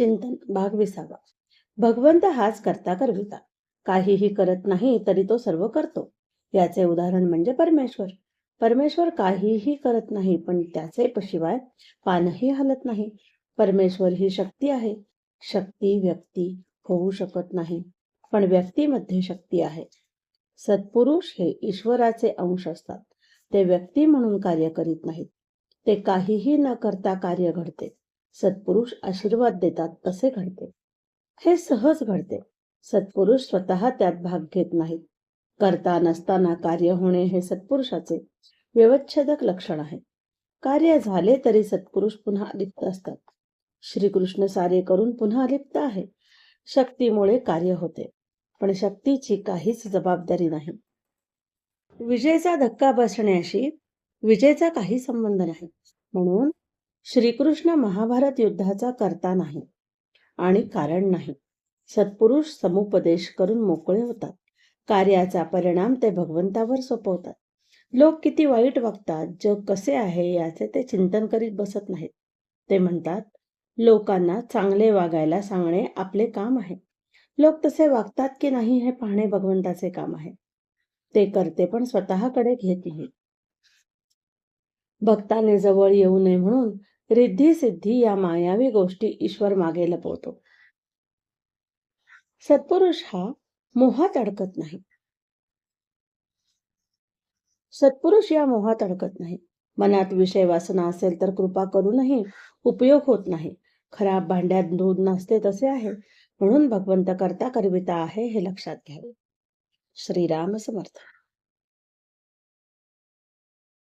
चिंतन भाग विसावा. भगवंत हाच करता करविता काहीही करत नाही तरी तो सर्व करतो. याचे उदाहरण म्हणजे परमेश्वर. परमेश्वर काहीही करत नाही पण त्याचे शिवाय पानही हलत नाही. परमेश्वर ही शक्ती आहे. शक्ती व्यक्ती होऊ शकत नाही पण व्यक्तीमध्ये शक्ती आहे. सत्पुरुष हे ईश्वराचे अंश असतात. ते व्यक्ती म्हणून कार्य करीत नाहीत. ते काहीही न करता कार्य घडते. सत्पुरुष आशीर्वाद देतात तसे घडते. हे सहज घडते. सत्पुरुष स्वतः त्यात भाग घेत नाहीत. करता नसताना कार्य होणे हे सत्पुरुषाचे व्यवच्छेदक लक्षण आहे. कार्य झाले तरी सत्पुरुष पुन्हा लिप्त असतात. श्रीकृष्ण सारे करून पुन्हा लिप्त आहे. शक्तीमुळे कार्य होते. पण शक्तीची काहीच जबाबदारी नाही. विजेचा धक्का बसण्याशी विजेचा काही संबंध नाही. म्हणून श्रीकृष्ण महाभारत युद्धाचा करता नाही आणि कारण नाही. सत्पुरुष समुपदेश करून मोकळे होतात. कार्याचा परिणाम ते भगवंतावर सोपवतात. लोक किती वाईट वागतात जग कसे आहे याचे ते चिंतन करीत बसत नाहीत. ते म्हणतात लोकांना चांगले वागायला सांगणे आपले काम आहे. लोक तसे वागतात की नाही हे पाहणे भगवंताचे काम आहे. ते करते पण स्वतःकडे घेत नाहीत. भक्ताने जवळ येऊ नये म्हणून रिद्धी सिद्धी या मायावी गोष्टी ईश्वर मागे लपवतो. सत्पुरुष हा मोहात अडकत नाही. सत्पुरुष या मोहात अडकत नाही. मनात विषय वासना असेल तर कृपा करूनही उपयोग होत नाही. खराब भांड्यात दूध नसते तसे आहे. म्हणून भगवंत करता करविता आहे हे लक्षात घ्यावे. श्रीराम समर्थ.